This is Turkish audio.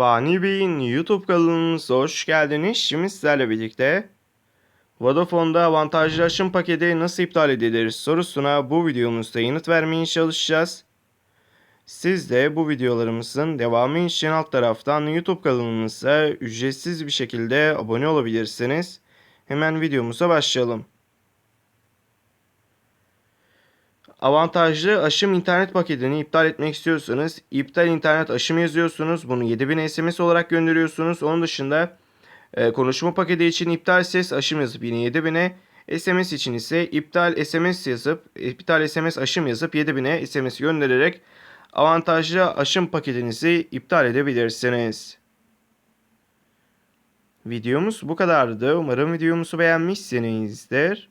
Fani Bey'in YouTube kanalımıza hoş geldiniz. Şimdi sizlerle birlikte Vodafone'da avantajlı aşım paketi nasıl iptal edilir sorusuna bu videomuzda yanıt vermeye çalışacağız. Siz de bu videolarımızın devamı için alt taraftan YouTube kanalımıza ücretsiz bir şekilde abone olabilirsiniz. Hemen videomuza başlayalım. Avantajlı aşım internet paketini iptal etmek istiyorsanız iptal internet aşım yazıyorsunuz. Bunu 7000 SMS olarak gönderiyorsunuz. Onun dışında e, konuşma paketi için iptal ses aşım yazıp yine 7000'e SMS için ise iptal SMS yazıp iptal SMS aşım yazıp 7000'e SMS göndererek avantajlı aşım paketinizi iptal edebilirsiniz. Videomuz bu kadardı. Umarım videomuzu beğenmişsinizdir.